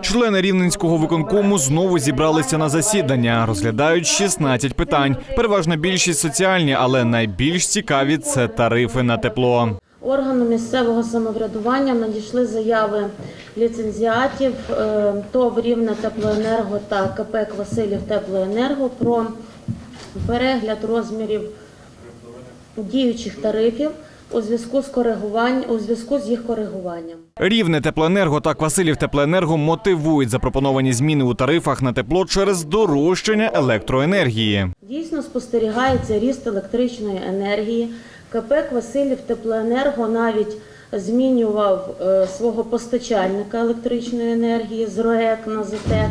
Члени рівненського виконкому знову зібралися на засідання. Розглядають 16 питань. Переважна більшість соціальні, але найбільш цікаві це тарифи на тепло. Органу місцевого самоврядування надійшли заяви ліцензіатів е, ТОВ Рівне Теплоенерго та КП Квасилів Теплоенерго про перегляд розмірів діючих тарифів у зв'язку з коригувань у зв'язку з їх коригуванням. Рівне теплоенерго та Квасилів теплоенерго мотивують запропоновані зміни у тарифах на тепло через здорожчання електроенергії. Дійсно спостерігається ріст електричної енергії. КП Квасилів Теплоенерго навіть змінював е, свого постачальника електричної енергії з РОЕК на ЗТЕК.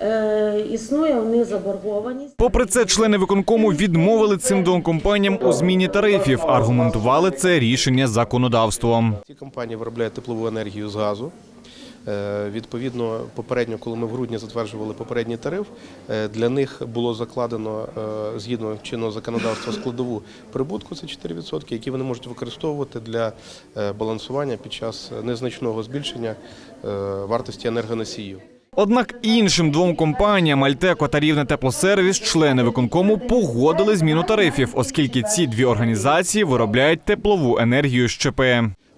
Е, існує у них заборгованість. Попри це, члени виконкому відмовили цим двом компаніям у зміні тарифів. Аргументували це рішення законодавством. Ці компанії виробляють теплову енергію з газу. Е, Відповідно, попередньо, коли ми в грудні затверджували попередній тариф, е, для них було закладено згідно чинного законодавства складову прибутку, це 4%, які вони можуть використовувати для балансування під час незначного збільшення вартості енергоносіїв. Однак іншим двом компаніям Альтеко та Рівне Теплосервіс члени виконкому погодили зміну тарифів, оскільки ці дві організації виробляють теплову енергію з ЧП.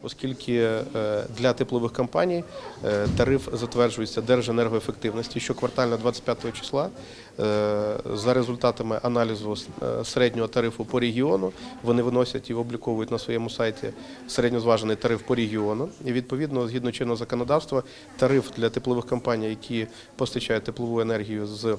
Оскільки е, для теплових компаній е, тариф затверджується Держенергоефективності щоквартально 25 числа. Е, За результатами аналізу середнього тарифу по регіону вони виносять і обліковують на своєму сайті середньозважений тариф по регіону. І відповідно, згідно чинного законодавства, тариф для теплових компаній, які постачають теплову енергію з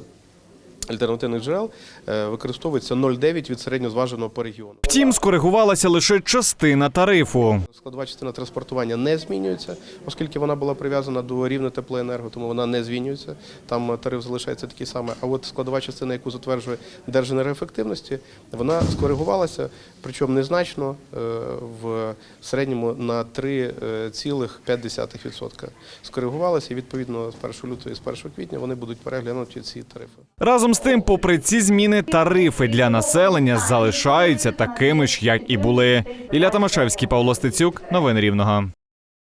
альтернативних джерел, е, використовується 0,9 від середньозваженого по регіону. Втім, скоригувалася лише частина тарифу. Складова частина транспортування не змінюється, оскільки вона була прив'язана до рівня теплоенерго, тому вона не змінюється. Там е, тариф залишається такий самий. А от складова частина, яку затверджує Держенергоефективності, вона скоригувалася, причому незначно е, в середньому на 3,5%. Скоригувалася і відповідно з 1 лютого і з 1 квітня вони будуть переглянуті ці тарифи. Разом з тим, попри ці зміни, тарифи для населення залишаються такими ж, як і були. Ілля Томашевський, Павло Стецюк, новини Рівного.